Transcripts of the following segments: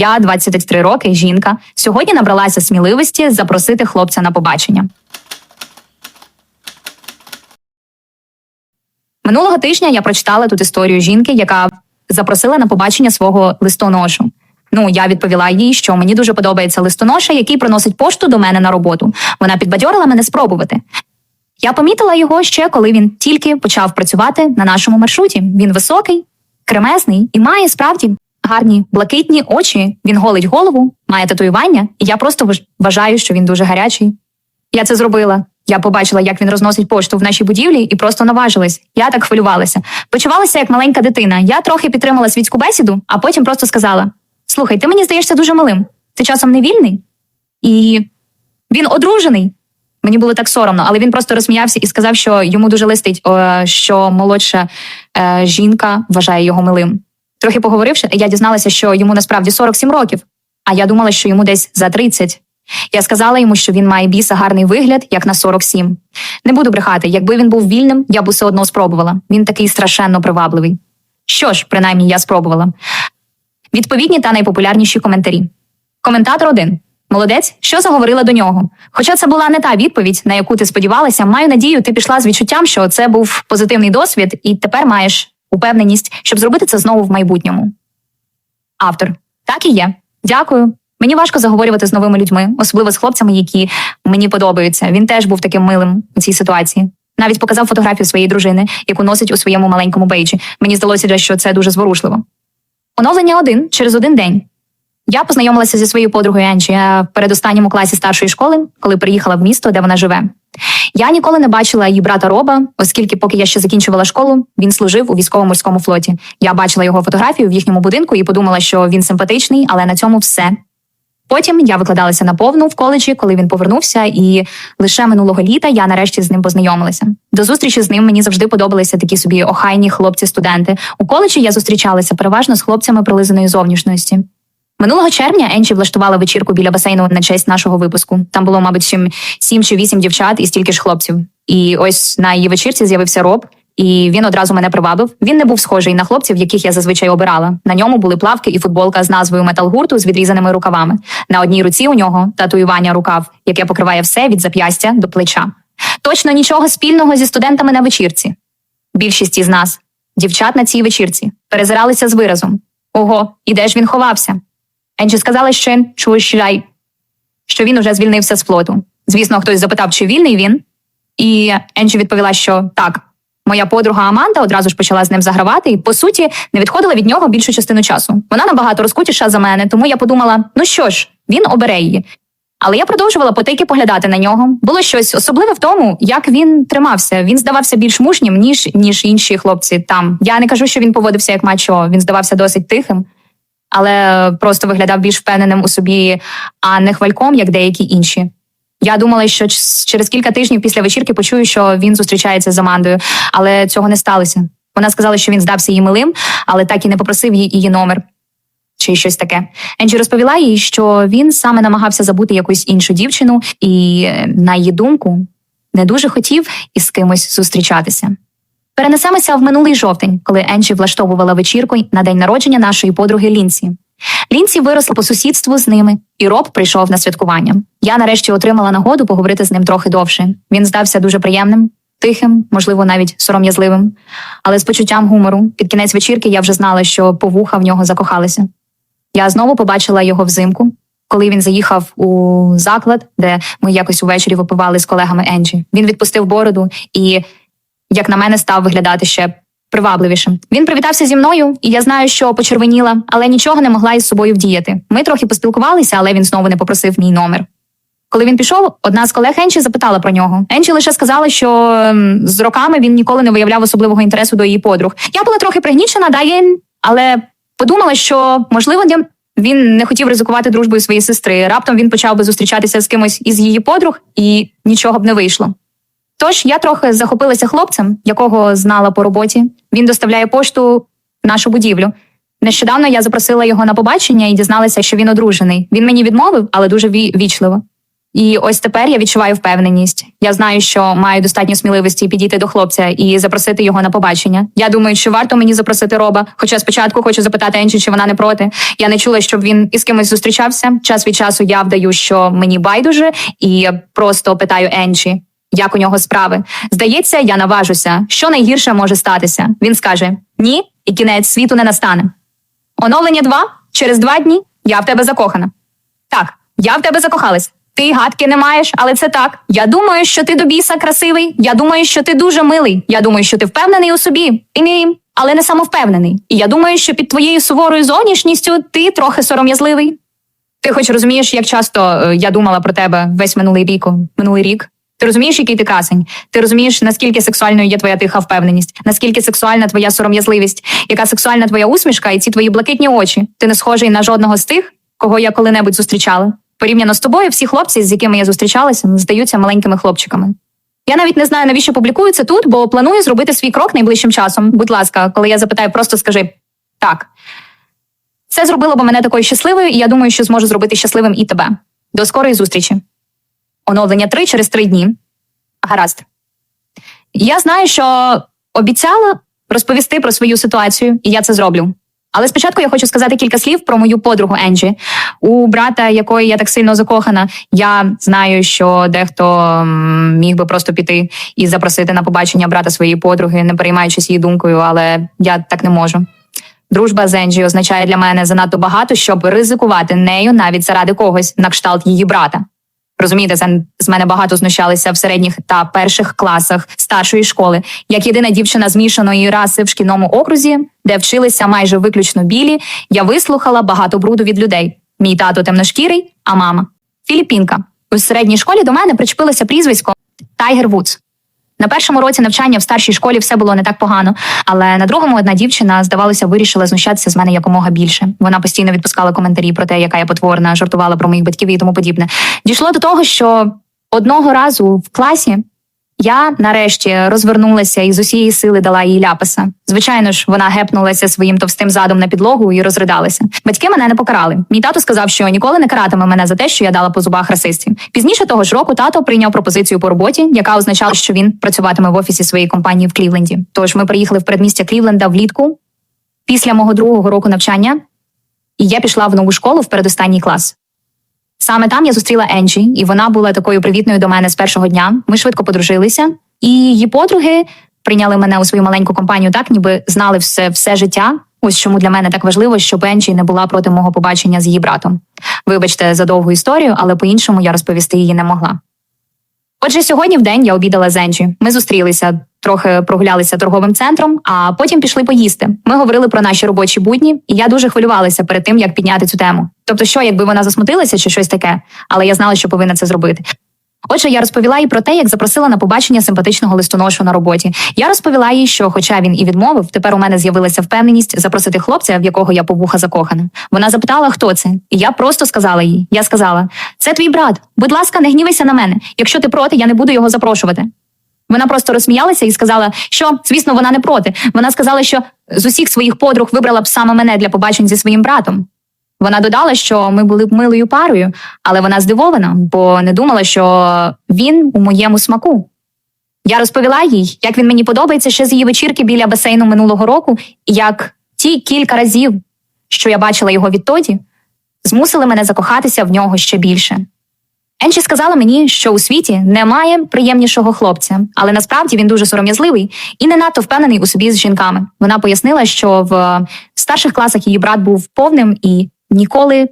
Я 23 роки, жінка. Сьогодні набралася сміливості запросити хлопця на побачення. Минулого тижня я прочитала тут історію жінки, яка запросила на побачення свого листоношу. Ну, я відповіла їй, що мені дуже подобається листоноша, який приносить пошту до мене на роботу. Вона підбадьорила мене спробувати. Я помітила його ще, коли він тільки почав працювати на нашому маршруті. Він високий, кремезний і має справді гарні блакитні очі. Він голить голову, має татуювання, і я просто вважаю, що він дуже гарячий. Я це зробила. Я побачила, як він розносить пошту в нашій будівлі, і просто наважилась. Я так хвилювалася. Почувалася як маленька дитина. Я трохи підтримала світську бесіду, а потім просто сказала: Слухай, ти мені здаєшся дуже милим. Ти часом не вільний? І він одружений. Мені було так соромно, але він просто розсміявся і сказав, що йому дуже листить, що молодша е, жінка вважає його милим. Трохи поговоривши, я дізналася, що йому насправді 47 років, а я думала, що йому десь за 30. Я сказала йому, що він має біса гарний вигляд, як на 47. Не буду брехати, якби він був вільним, я б усе одно спробувала. Він такий страшенно привабливий. Що ж, принаймні, я спробувала. Відповідні та найпопулярніші коментарі. Коментатор 1. Молодець, що заговорила до нього. Хоча це була не та відповідь, на яку ти сподівалася, маю надію, ти пішла з відчуттям, що це був позитивний досвід, і тепер маєш упевненість, щоб зробити це знову в майбутньому. Автор. Так і є. Дякую. Мені важко заговорювати з новими людьми, особливо з хлопцями, які мені подобаються. Він теж був таким милим у цій ситуації. Навіть показав фотографію своєї дружини, яку носить у своєму маленькому бейджі. Мені здалося, що це дуже зворушливо. Оновлення один через один день. Я познайомилася зі своєю подругою Енджі в передостанньому класі старшої школи, коли приїхала в місто, де вона живе. Я ніколи не бачила її брата Роба, оскільки, поки я ще закінчувала школу, він служив у військово-морському флоті. Я бачила його фотографію в їхньому будинку і подумала, що він симпатичний, але на цьому все. Потім я викладалася на повну в коледжі, коли він повернувся, і лише минулого літа я нарешті з ним познайомилася. До зустрічі з ним мені завжди подобалися такі собі охайні хлопці-студенти. У коледжі я зустрічалася переважно з хлопцями прилизаної зовнішності. Минулого червня Енчі влаштувала вечірку біля басейну на честь нашого випуску. Там було, мабуть, сім, чи вісім дівчат і стільки ж хлопців. І ось на її вечірці з'явився Роб, і він одразу мене привабив. Він не був схожий на хлопців, яких я зазвичай обирала. На ньому були плавки і футболка з назвою металгурту з відрізаними рукавами. На одній руці у нього татуювання рукав, яке покриває все від зап'ястя до плеча. Точно нічого спільного зі студентами на вечірці. Більшість із нас, дівчат на цій вечірці, перезиралися з виразом: Ого, і де ж він ховався? Енджі сказала, що він чуй, що він уже звільнився з флоту. Звісно, хтось запитав, чи вільний він. І Енджі відповіла, що так. Моя подруга Аманда одразу ж почала з ним загравати, і по суті не відходила від нього більшу частину часу. Вона набагато розкутіша за мене, тому я подумала: ну що ж, він обере її. Але я продовжувала потайки поглядати на нього. Було щось особливе в тому, як він тримався. Він здавався більш мужнім, ніж ніж інші хлопці там. Я не кажу, що він поводився як мачо, він здавався досить тихим, але просто виглядав більш впевненим у собі, а не хвальком, як деякі інші. Я думала, що через кілька тижнів після вечірки почую, що він зустрічається з Амандою, але цього не сталося. Вона сказала, що він здався їй милим, але так і не попросив її, її номер чи щось таке. Енджі розповіла їй, що він саме намагався забути якусь іншу дівчину, і, е, на її думку, не дуже хотів із кимось зустрічатися. Перенесемося в минулий жовтень, коли Енджі влаштовувала вечірку на день народження нашої подруги Лінсі. Лінсі виросла по сусідству з ними, і Роб прийшов на святкування. Я нарешті отримала нагоду поговорити з ним трохи довше. Він здався дуже приємним, тихим, можливо, навіть сором'язливим, але з почуттям гумору. Під кінець вечірки я вже знала, що по вуха в нього закохалися. Я знову побачила його взимку, коли він заїхав у заклад, де ми якось увечері випивали з колегами Енджі. Він відпустив бороду і, як на мене, став виглядати ще привабливішим. Він привітався зі мною, і я знаю, що почервоніла, але нічого не могла із собою вдіяти. Ми трохи поспілкувалися, але він знову не попросив мій номер. Коли він пішов, одна з колег Енчі запитала про нього. Енчі лише сказала, що з роками він ніколи не виявляв особливого інтересу до її подруг. Я була трохи пригнічена, да, я... але подумала, що можливо він не хотів ризикувати дружбою своєї сестри. Раптом він почав би зустрічатися з кимось із її подруг, і нічого б не вийшло. Тож я трохи захопилася хлопцем, якого знала по роботі. Він доставляє пошту в нашу будівлю. Нещодавно я запросила його на побачення і дізналася, що він одружений. Він мені відмовив, але дуже ві- вічливо. І ось тепер я відчуваю впевненість. Я знаю, що маю достатньо сміливості підійти до хлопця і запросити його на побачення. Я думаю, що варто мені запросити Роба. Хоча спочатку хочу запитати Енджі, чи вона не проти. Я не чула, щоб він із кимось зустрічався. Час від часу я вдаю, що мені байдуже, і просто питаю Енджі, як у нього справи. Здається, я наважуся. Що найгірше може статися? Він скаже: ні, і кінець світу не настане. Оновлення 2. Через два дні я в тебе закохана. Так, я в тебе закохалась. Ти гадки не маєш, але це так. Я думаю, що ти до біса красивий. Я думаю, що ти дуже милий. Я думаю, що ти впевнений у собі. І не, але не самовпевнений. І я думаю, що під твоєю суворою зовнішністю ти трохи сором'язливий. Ти хоч розумієш, як часто е, я думала про тебе весь минулий рік. Минулий рік. Ти розумієш, який ти красень? Ти розумієш, наскільки сексуальною є твоя тиха впевненість, наскільки сексуальна твоя сором'язливість, яка сексуальна твоя усмішка і ці твої блакитні очі. Ти не схожий на жодного з тих, кого я коли-небудь зустрічала. Порівняно з тобою, всі хлопці, з якими я зустрічалася, здаються маленькими хлопчиками. Я навіть не знаю, навіщо публікую це тут, бо планую зробити свій крок найближчим часом. Будь ласка, коли я запитаю, просто скажи так. Це зробило б мене такою щасливою, і я думаю, що зможу зробити щасливим і тебе. До скорої зустрічі. Оновлення 3 через 3 дні. Гаразд. Я знаю, що обіцяла розповісти про свою ситуацію, і я це зроблю. Але спочатку я хочу сказати кілька слів про мою подругу Енджі, у брата якої я так сильно закохана. Я знаю, що дехто міг би просто піти і запросити на побачення брата своєї подруги, не переймаючись її думкою, але я так не можу. Дружба з Енджі означає для мене занадто багато, щоб ризикувати нею навіть заради когось на кшталт її брата. Розумієте, це з мене багато знущалися в середніх та перших класах старшої школи, як єдина дівчина змішаної раси в шкільному окрузі, де вчилися майже виключно білі, я вислухала багато бруду від людей. Мій тато темношкірий, а мама філіппінка. У середній школі до мене причепилося прізвисько Тайгер Вудс. На першому році навчання в старшій школі все було не так погано, але на другому одна дівчина, здавалося, вирішила знущатися з мене якомога більше. Вона постійно відпускала коментарі про те, яка я потворна, жартувала про моїх батьків і тому подібне. Дійшло до того, що одного разу в класі я нарешті розвернулася і з усієї сили дала їй ляпаса. Звичайно ж, вона гепнулася своїм товстим задом на підлогу і розридалася. Батьки мене не покарали. Мій тато сказав, що ніколи не каратиме мене за те, що я дала по зубах расистів. Пізніше того ж року тато прийняв пропозицію по роботі, яка означала, що він працюватиме в офісі своєї компанії в Клівленді. Тож ми приїхали в передмістя Клівленда влітку після мого другого року навчання, і я пішла в нову школу в передостанній клас. Саме там я зустріла Енджі, і вона була такою привітною до мене з першого дня. Ми швидко подружилися, і її подруги прийняли мене у свою маленьку компанію, так ніби знали все, все життя. Ось чому для мене так важливо, щоб Енджі не була проти мого побачення з її братом. Вибачте за довгу історію, але по-іншому я розповісти її не могла. Отже, сьогодні в день я обідала з Енджі. Ми зустрілися, трохи прогулялися торговим центром, а потім пішли поїсти. Ми говорили про наші робочі будні, і я дуже хвилювалася перед тим, як підняти цю тему. Тобто, що, якби вона засмутилася чи щось таке, але я знала, що повинна це зробити. Отже, я розповіла їй про те, як запросила на побачення симпатичного листоношу на роботі. Я розповіла їй, що, хоча він і відмовив, тепер у мене з'явилася впевненість запросити хлопця, в якого я повуха закохана. Вона запитала, хто це, і я просто сказала їй. Я сказала: це твій брат. Будь ласка, не гнівайся на мене. Якщо ти проти, я не буду його запрошувати. Вона просто розсміялася і сказала, що звісно вона не проти. Вона сказала, що з усіх своїх подруг вибрала б саме мене для побачень зі своїм братом. Вона додала, що ми були б милою парою, але вона здивована, бо не думала, що він у моєму смаку. Я розповіла їй, як він мені подобається ще з її вечірки біля басейну минулого року, і як ті кілька разів, що я бачила його відтоді, змусили мене закохатися в нього ще більше. Енчі сказала мені, що у світі немає приємнішого хлопця, але насправді він дуже сором'язливий і не надто впевнений у собі з жінками. Вона пояснила, що в старших класах її брат був повним і ніколи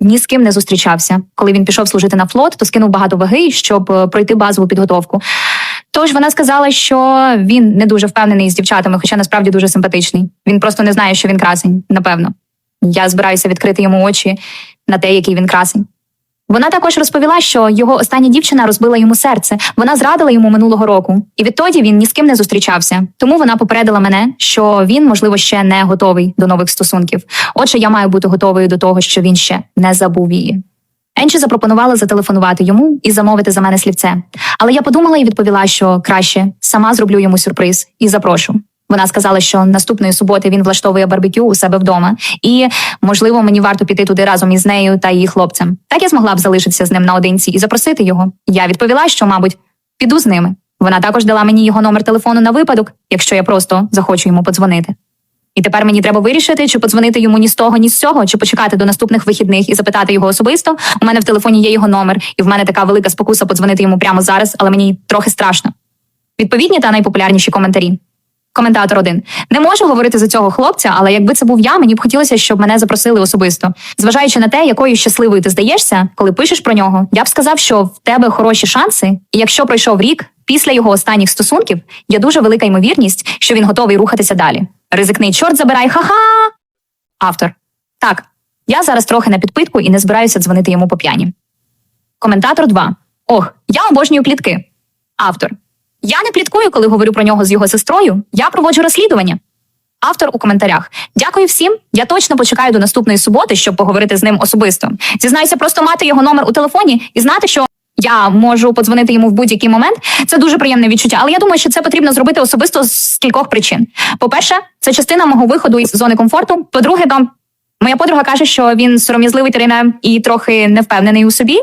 ні з ким не зустрічався. Коли він пішов служити на флот, то скинув багато ваги, щоб е, пройти базову підготовку. Тож вона сказала, що він не дуже впевнений з дівчатами, хоча насправді дуже симпатичний. Він просто не знає, що він красень, напевно. Я збираюся відкрити йому очі на те, який він красень. Вона також розповіла, що його остання дівчина розбила йому серце. Вона зрадила йому минулого року, і відтоді він ні з ким не зустрічався. Тому вона попередила мене, що він, можливо, ще не готовий до нових стосунків. Отже, я маю бути готовою до того, що він ще не забув її. Енчі запропонувала зателефонувати йому і замовити за мене слівце. Але я подумала і відповіла, що краще сама зроблю йому сюрприз і запрошу. Вона сказала, що наступної суботи він влаштовує барбекю у себе вдома, і можливо мені варто піти туди разом із нею та її хлопцем. Так я змогла б залишитися з ним наодинці і запросити його. Я відповіла, що, мабуть, піду з ними. Вона також дала мені його номер телефону на випадок, якщо я просто захочу йому подзвонити. І тепер мені треба вирішити, чи подзвонити йому ні з того, ні з цього, чи почекати до наступних вихідних і запитати його особисто. У мене в телефоні є його номер, і в мене така велика спокуса подзвонити йому прямо зараз, але мені трохи страшно. Відповідні та найпопулярніші коментарі. Коментатор один не можу говорити за цього хлопця, але якби це був я, мені б хотілося, щоб мене запросили особисто. Зважаючи на те, якою щасливою ти здаєшся, коли пишеш про нього, я б сказав, що в тебе хороші шанси, і якщо пройшов рік після його останніх стосунків, є дуже велика ймовірність, що він готовий рухатися далі. Ризикний чорт забирай, ха-ха! Автор. Так, я зараз трохи на підпитку і не збираюся дзвонити йому по п'яні. Коментатор 2. Ох, я обожнюю плітки. Автор. Я не пліткую, коли говорю про нього з його сестрою. Я проводжу розслідування. Автор у коментарях. Дякую всім. Я точно почекаю до наступної суботи, щоб поговорити з ним особисто. Зізнаюся, просто мати його номер у телефоні і знати, що я можу подзвонити йому в будь-який момент. Це дуже приємне відчуття. Але я думаю, що це потрібно зробити особисто з кількох причин. По-перше, це частина мого виходу із зони комфорту. По-друге, там моя подруга каже, що він сором'язливий Тарина і трохи невпевнений у собі.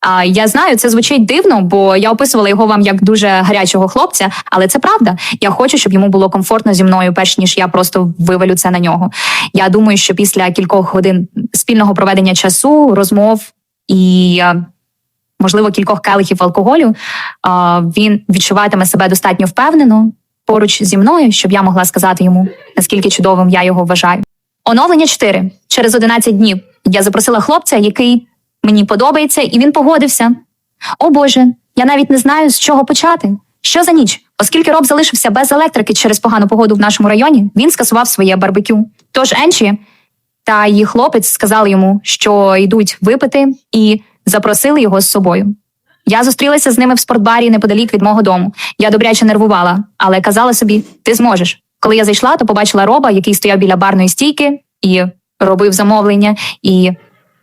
А я знаю, це звучить дивно, бо я описувала його вам як дуже гарячого хлопця, але це правда. Я хочу, щоб йому було комфортно зі мною, перш ніж я просто вивалю це на нього. Я думаю, що після кількох годин спільного проведення часу, розмов і можливо кількох келихів алкоголю, він відчуватиме себе достатньо впевнено поруч зі мною, щоб я могла сказати йому, наскільки чудовим я його вважаю. Оновлення 4. Через 11 днів я запросила хлопця, який мені подобається, і він погодився. О Боже, я навіть не знаю, з чого почати. Що за ніч? Оскільки Роб залишився без електрики через погану погоду в нашому районі, він скасував своє барбекю. Тож Енчі та її хлопець сказали йому, що йдуть випити, і запросили його з собою. Я зустрілася з ними в спортбарі неподалік від мого дому. Я добряче нервувала, але казала собі: ти зможеш. Коли я зайшла, то побачила роба, який стояв біля барної стійки і робив замовлення. І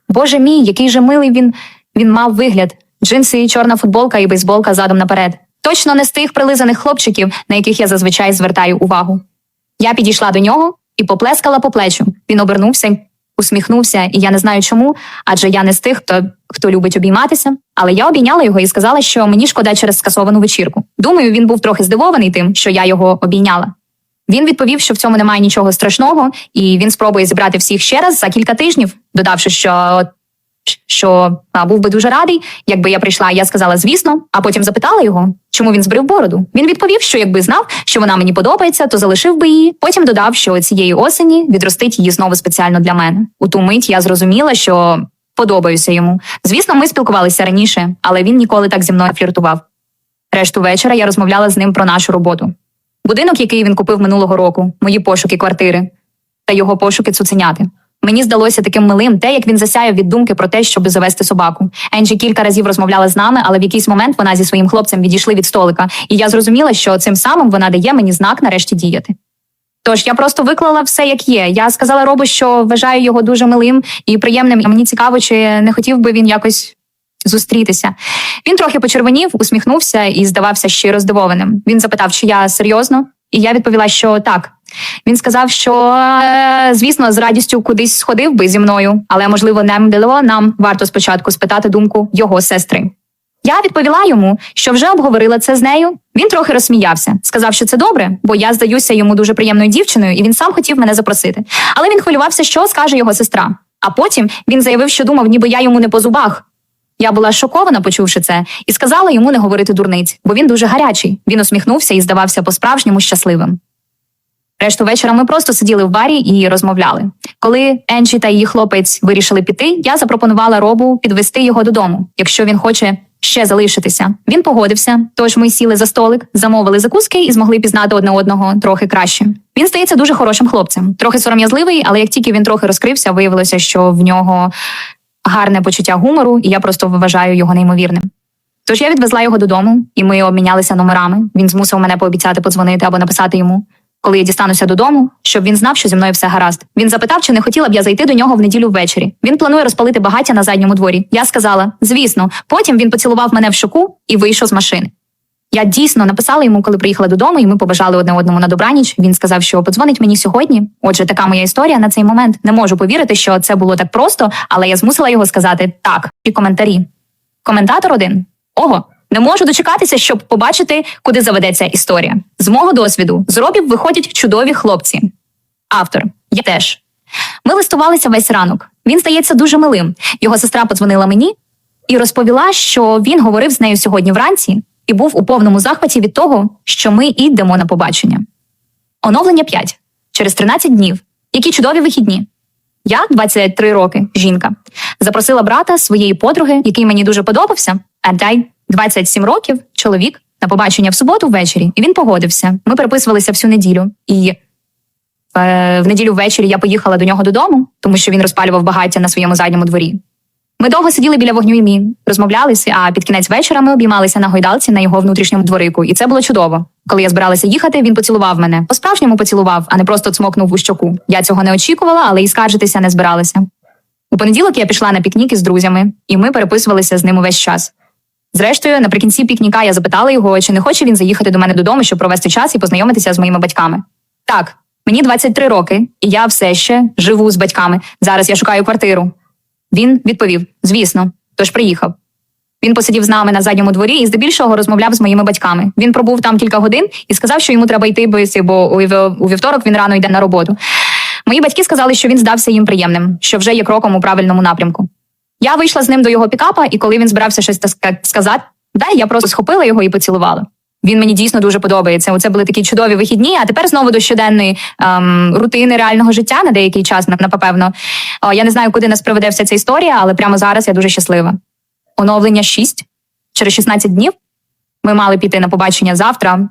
Боже мій, який же милий він, він мав вигляд: джинси, чорна футболка і бейсболка задом наперед. Точно не з тих прилизаних хлопчиків, на яких я зазвичай звертаю увагу. Я підійшла до нього і поплескала по плечу. Він обернувся, усміхнувся, і я не знаю чому, адже я не з тих, хто, хто любить обійматися. Але я обійняла його і сказала, що мені шкода через скасовану вечірку. Думаю, він був трохи здивований тим, що я його обійняла. Він відповів, що в цьому немає нічого страшного, і він спробує зібрати всіх ще раз за кілька тижнів, додавши, що, що а, був би дуже радий, якби я прийшла. Я сказала, звісно, а потім запитала його, чому він збрив бороду. Він відповів, що якби знав, що вона мені подобається, то залишив би її. Потім додав, що цієї осені відростить її знову спеціально для мене. У ту мить я зрозуміла, що подобаюся йому. Звісно, ми спілкувалися раніше, але він ніколи так зі мною фліртував. Решту вечора я розмовляла з ним про нашу роботу. Будинок, який він купив минулого року, мої пошуки квартири та його пошуки цуценяти. Мені здалося таким милим те, як він засяяв від думки про те, щоб завести собаку. Енджі кілька разів розмовляла з нами, але в якийсь момент вона зі своїм хлопцем відійшли від столика, і я зрозуміла, що цим самим вона дає мені знак нарешті діяти. Тож я просто виклала все, як є. Я сказала Робу, що вважаю його дуже милим і приємним. А мені цікаво, чи не хотів би він якось зустрітися. Він трохи почервонів, усміхнувся і здавався щиро здивованим. Він запитав, чи я серйозно, і я відповіла, що так. Він сказав, що е, звісно, з радістю кудись сходив би зі мною, але можливо, не нам варто спочатку спитати думку його сестри. Я відповіла йому, що вже обговорила це з нею. Він трохи розсміявся, сказав, що це добре, бо я здаюся йому дуже приємною дівчиною, і він сам хотів мене запросити. Але він хвилювався, що скаже його сестра. А потім він заявив, що думав, ніби я йому не по зубах. Я була шокована, почувши це, і сказала йому не говорити дурниць, бо він дуже гарячий. Він усміхнувся і здавався по-справжньому щасливим. Решту вечора ми просто сиділи в барі і розмовляли. Коли Енчі та її хлопець вирішили піти, я запропонувала робу підвести його додому, якщо він хоче ще залишитися. Він погодився, тож ми сіли за столик, замовили закуски і змогли пізнати одне одного трохи краще. Він стається дуже хорошим хлопцем, трохи сором'язливий, але як тільки він трохи розкрився, виявилося, що в нього гарне почуття гумору, і я просто вважаю його неймовірним. Тож я відвезла його додому, і ми обмінялися номерами. Він змусив мене пообіцяти подзвонити або написати йому, коли я дістануся додому, щоб він знав, що зі мною все гаразд. Він запитав, чи не хотіла б я зайти до нього в неділю ввечері. Він планує розпалити багаття на задньому дворі. Я сказала: звісно. Потім він поцілував мене в щоку і вийшов з машини. Я дійсно написала йому, коли приїхала додому, і ми побажали одне одному на добраніч. Він сказав, що подзвонить мені сьогодні. Отже, така моя історія на цей момент. Не можу повірити, що це було так просто, але я змусила його сказати так. І коментарі. Коментатор один. Ого, не можу дочекатися, щоб побачити, куди заведеться історія. З мого досвіду з робів виходять чудові хлопці. Автор, я теж. Ми листувалися весь ранок. Він здається дуже милим. Його сестра подзвонила мені і розповіла, що він говорив з нею сьогодні вранці і був у повному захваті від того, що ми йдемо на побачення. Оновлення 5. Через 13 днів. Які чудові вихідні. Я 23 роки, жінка, запросила брата своєї подруги, який мені дуже подобався, а дай 27 років, чоловік, на побачення в суботу ввечері, і він погодився. Ми переписувалися всю неділю. І е, в неділю ввечері я поїхала до нього додому, тому що він розпалював багаття на своєму задньому дворі. Ми довго сиділи біля вогню і мі, розмовлялися, а під кінець вечора ми обіймалися на гойдалці на його внутрішньому дворику, і це було чудово. Коли я збиралася їхати, він поцілував мене. По-справжньому поцілував, а не просто цмокнув у щоку. Я цього не очікувала, але і скаржитися не збиралася. У понеділок я пішла на пікнік із друзями, і ми переписувалися з ним увесь час. Зрештою, наприкінці пікніка я запитала його, чи не хоче він заїхати до мене додому, щоб провести час і познайомитися з моїми батьками. Так, мені 23 роки, і я все ще живу з батьками. Зараз я шукаю квартиру. Він відповів: звісно, тож приїхав. Він посидів з нами на задньому дворі і здебільшого розмовляв з моїми батьками. Він пробув там кілька годин і сказав, що йому треба йти бити, бо у вівторок він рано йде на роботу. Мої батьки сказали, що він здався їм приємним, що вже є кроком у правильному напрямку. Я вийшла з ним до його пікапа, і коли він збирався щось сказати, дай я просто схопила його і поцілувала. Він мені дійсно дуже подобається. Оце були такі чудові вихідні. А тепер знову до щоденної ем, рутини реального життя на деякий час, напевно. О, я не знаю, куди нас приведе вся ця історія, але прямо зараз я дуже щаслива. Оновлення 6. Через 16 днів ми мали піти на побачення завтра,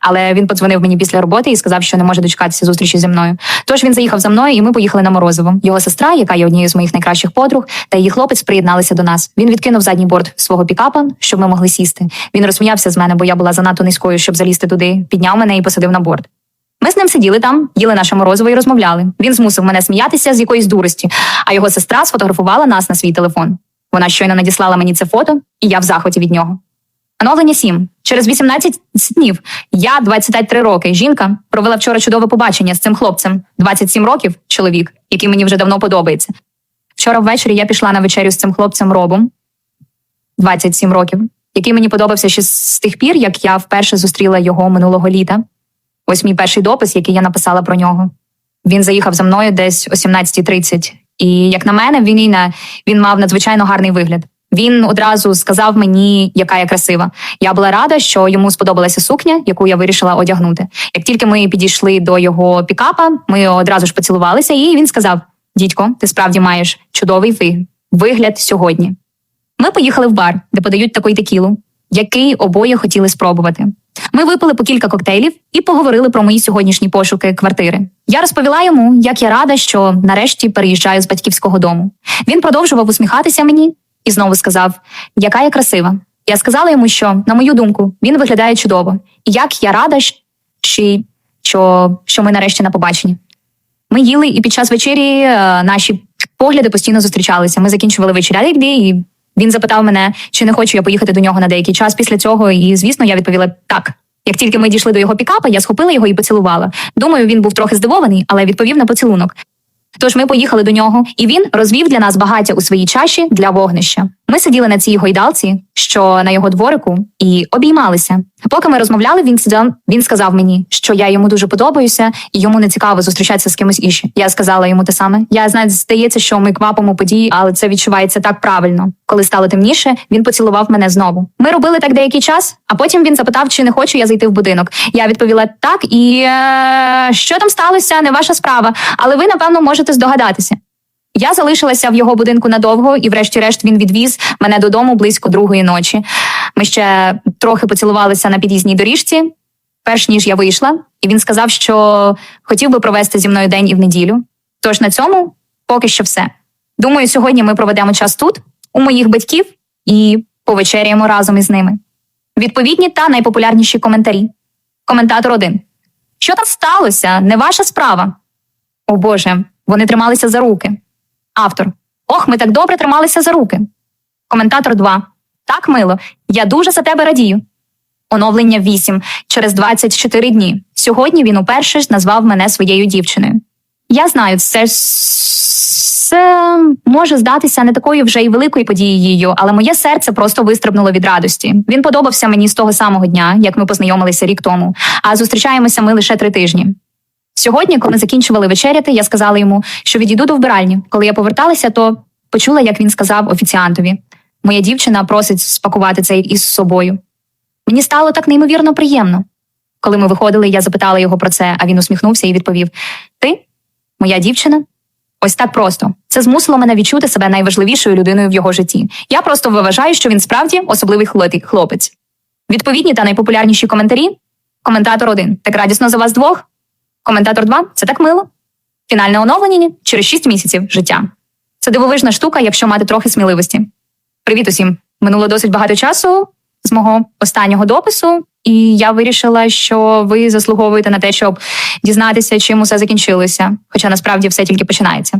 але він подзвонив мені після роботи і сказав, що не може дочекатися зустрічі зі мною. Тож він заїхав за мною, і ми поїхали на Морозово. Його сестра, яка є однією з моїх найкращих подруг, та її хлопець приєдналися до нас. Він відкинув задній борт свого пікапа, щоб ми могли сісти. Він розсміявся з мене, бо я була занадто низькою, щоб залізти туди. Підняв мене і посадив на борт. Ми з ним сиділи там, їли наше морозиво і розмовляли. Він змусив мене сміятися з якоїсь дурості, а його сестра сфотографувала нас на свій телефон. Вона щойно надіслала мені це фото, і я в захваті від нього. Оновлення 7. Через 18 днів я 23 роки. Жінка провела вчора чудове побачення з цим хлопцем. 27 років чоловік, який мені вже давно подобається. Вчора ввечері я пішла на вечерю з цим хлопцем Робом 27 років, який мені подобався ще з тих пір, як я вперше зустріла його минулого літа. Ось мій перший допис, який я написала про нього. Він заїхав за мною десь о 17.30. І як на мене, він він мав надзвичайно гарний вигляд. Він одразу сказав мені, яка я красива. Я була рада, що йому сподобалася сукня, яку я вирішила одягнути. Як тільки ми підійшли до його пікапа, ми одразу ж поцілувалися, і він сказав: Дідько, ти справді маєш чудовий ви- вигляд сьогодні. Ми поїхали в бар, де подають такий текілу, який обоє хотіли спробувати. Ми випили по кілька коктейлів і поговорили про мої сьогоднішні пошуки квартири. Я розповіла йому, як я рада, що нарешті переїжджаю з батьківського дому. Він продовжував усміхатися мені і знову сказав, яка я красива. Я сказала йому, що, на мою думку, він виглядає чудово, і як я рада, що, що, ми нарешті на побаченні. Ми їли, і під час вечері е, наші погляди постійно зустрічалися. Ми закінчували вечеря, і він запитав мене, чи не хочу я поїхати до нього на деякий час після цього. І звісно, я відповіла так. Як тільки ми дійшли до його пікапа, я схопила його і поцілувала. Думаю, він був трохи здивований, але відповів на поцілунок. Тож ми поїхали до нього, і він розвів для нас багаття у своїй чаші для вогнища. Ми сиділи на цій гойдалці, що на його дворику, і обіймалися. Поки ми розмовляли, він він сказав мені, що я йому дуже подобаюся, і йому не цікаво зустрічатися з кимось іще. Я сказала йому те саме. Я знаю, здається, що ми квапимо події, але це відчувається так правильно. Коли стало темніше, він поцілував мене знову. Ми робили так деякий час, а потім він запитав, чи не хочу я зайти в будинок. Я відповіла так, і е, що там сталося, не ваша справа. Але ви, напевно, можете здогадатися. Я залишилася в його будинку надовго, і, врешті-решт, він відвіз мене додому близько другої ночі. Ми ще трохи поцілувалися на під'їзній доріжці, перш ніж я вийшла, і він сказав, що хотів би провести зі мною день і в неділю. Тож на цьому поки що все. Думаю, сьогодні ми проведемо час тут, у моїх батьків, і повечеряємо разом із ними. Відповідні та найпопулярніші коментарі. Коментатор 1. Що там сталося? Не ваша справа. О Боже, вони трималися за руки. Автор. Ох, ми так добре трималися за руки. Коментатор 2. Так, мило, я дуже за тебе радію. Оновлення 8 через 24 дні. Сьогодні він уперше назвав мене своєю дівчиною. Я знаю, це, це може здатися не такою вже й великою подією, але моє серце просто вистрибнуло від радості. Він подобався мені з того самого дня, як ми познайомилися рік тому, а зустрічаємося ми лише три тижні. Сьогодні, коли закінчували вечеряти, я сказала йому, що відійду до вбиральні. Коли я поверталася, то почула, як він сказав офіціантові: Моя дівчина просить спакувати це із собою. Мені стало так неймовірно приємно. Коли ми виходили, я запитала його про це, а він усміхнувся і відповів: Ти, моя дівчина? Ось так просто. Це змусило мене відчути себе найважливішою людиною в його житті. Я просто вважаю, що він справді особливий хлопець-. Відповідні та найпопулярніші коментарі. Коментатор 1. Так радісно за вас двох. Коментатор 2. Це так мило. Фінальне оновлення через 6 місяців життя. Це дивовижна штука, якщо мати трохи сміливості. Привіт усім! Минуло досить багато часу з мого останнього допису, і я вирішила, що ви заслуговуєте на те, щоб дізнатися, чим усе закінчилося, хоча насправді все тільки починається.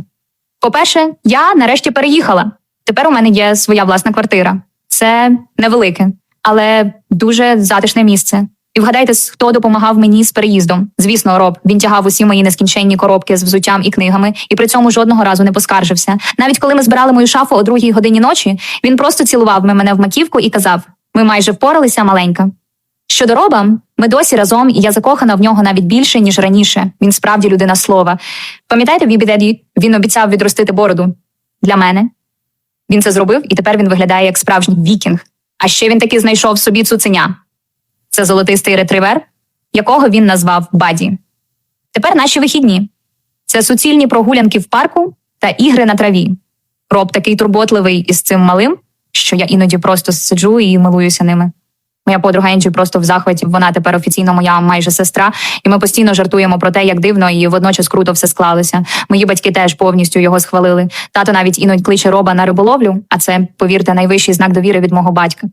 По-перше, я нарешті переїхала. Тепер у мене є своя власна квартира. Це невелике, але дуже затишне місце. І вгадайте, хто допомагав мені з переїздом. Звісно, Роб. Він тягав усі мої нескінченні коробки з взуттям і книгами, і при цьому жодного разу не поскаржився. Навіть коли ми збирали мою шафу о другій годині ночі, він просто цілував мене в маківку і казав: Ми майже впоралися, маленька. Щодо Роба, ми досі разом, і я закохана в нього навіть більше, ніж раніше. Він справді людина слова. Пам'ятаєте, в Бібідеді він обіцяв відростити бороду для мене. Він це зробив, і тепер він виглядає як справжній вікінг. А ще він таки знайшов собі цуценя. Це золотистий ретривер, якого він назвав Баді. Тепер наші вихідні. Це суцільні прогулянки в парку та ігри на траві. Роб такий турботливий із цим малим, що я іноді просто сиджу і милуюся ними. Моя подруга Енджі просто в захваті. Вона тепер офіційно моя майже сестра, і ми постійно жартуємо про те, як дивно і водночас круто все склалося. Мої батьки теж повністю його схвалили. Тато навіть іноді кличе роба на риболовлю, а це, повірте, найвищий знак довіри від мого батька.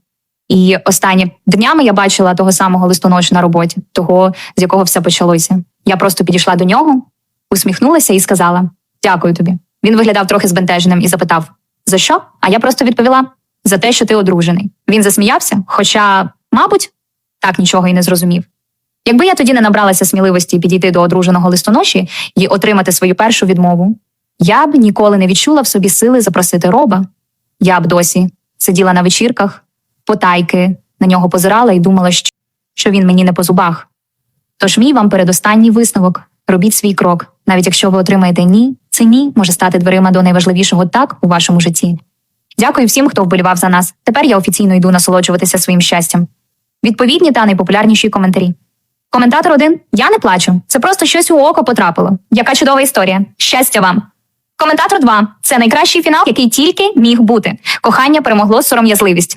І останні днями я бачила того самого листоношу на роботі, того, з якого все почалося. Я просто підійшла до нього, усміхнулася і сказала: Дякую тобі. Він виглядав трохи збентеженим і запитав: За що? А я просто відповіла: за те, що ти одружений. Він засміявся, хоча, мабуть, так нічого і не зрозумів. Якби я тоді не набралася сміливості підійти до одруженого листоноші і отримати свою першу відмову, я б ніколи не відчула в собі сили запросити роба. Я б досі сиділа на вечірках, потайки на нього позирала і думала, що, він мені не по зубах. Тож мій вам передостанній висновок робіть свій крок, навіть якщо ви отримаєте ні, це ні може стати дверима до найважливішого так у вашому житті. Дякую всім, хто вболівав за нас. Тепер я офіційно йду насолоджуватися своїм щастям. Відповідні та найпопулярніші коментарі. Коментатор один Я не плачу. Це просто щось у око потрапило. Яка чудова історія. Щастя вам. Коментатор 2. Це найкращий фінал, який тільки міг бути. Кохання перемогло сором'язливість.